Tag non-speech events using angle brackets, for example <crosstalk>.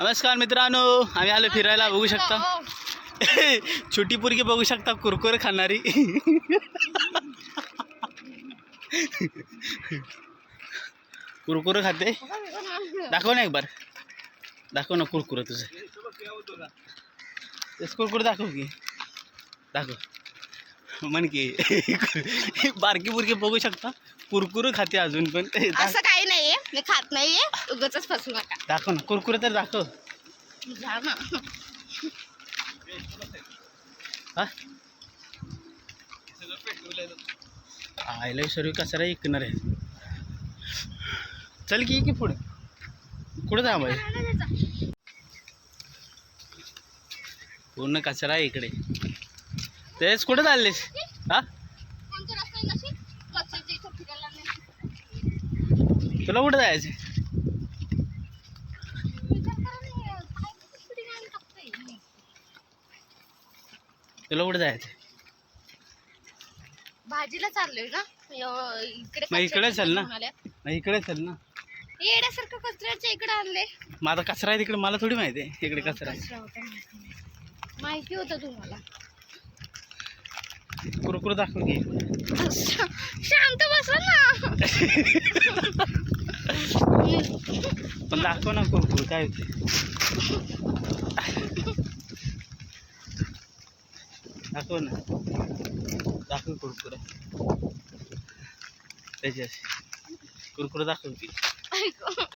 नमस्कार मित्रांनो आम्ही आलो फिरायला बघू शकता. <laughs> छोटी पोरगी बघू शकता कुरकुरे खाणारी. <laughs> कुरकुरे खाते. दाखव ना एक बार दाखव ना कुरकुर तुझे. तेच कुरकुरे दाखव की. दाखव. म्हण की बारकी बुरकी बघू शकता. कुरकुरे खाते अजून पण. असं काही नाहीये. मी खात नाहीये. उगाच फसू नका. दाखव ना कुरकुरे तर दाखव. जा हा? आयला सर्व कचरा ऐकणार आहे. चल की की पुढे. कुठं थांबाय पूर्ण कचरा आहे इकडे. तेच कुठं चाललेस? हा. तुला कुठं जायचं? तुला कुठं जायचं भाजीला चाललोय ना इकडे मग इकडे चल ना. नाही इकडे चल ना. येड्यासारखं कचऱ्याच्या इकडे आणले. माझा कचरा आहे तिकडे मला थोडी माहिती आहे. इकडे कचरा आहे. माहिती होतं तुम्हाला. कुरकुर दाखव की शा- शांत बसा ना पण दाखव ना कुरकुर काय होते दाखव ना दाखव कुरकुर त्याची अशी कुरकुर दाखव की ऐक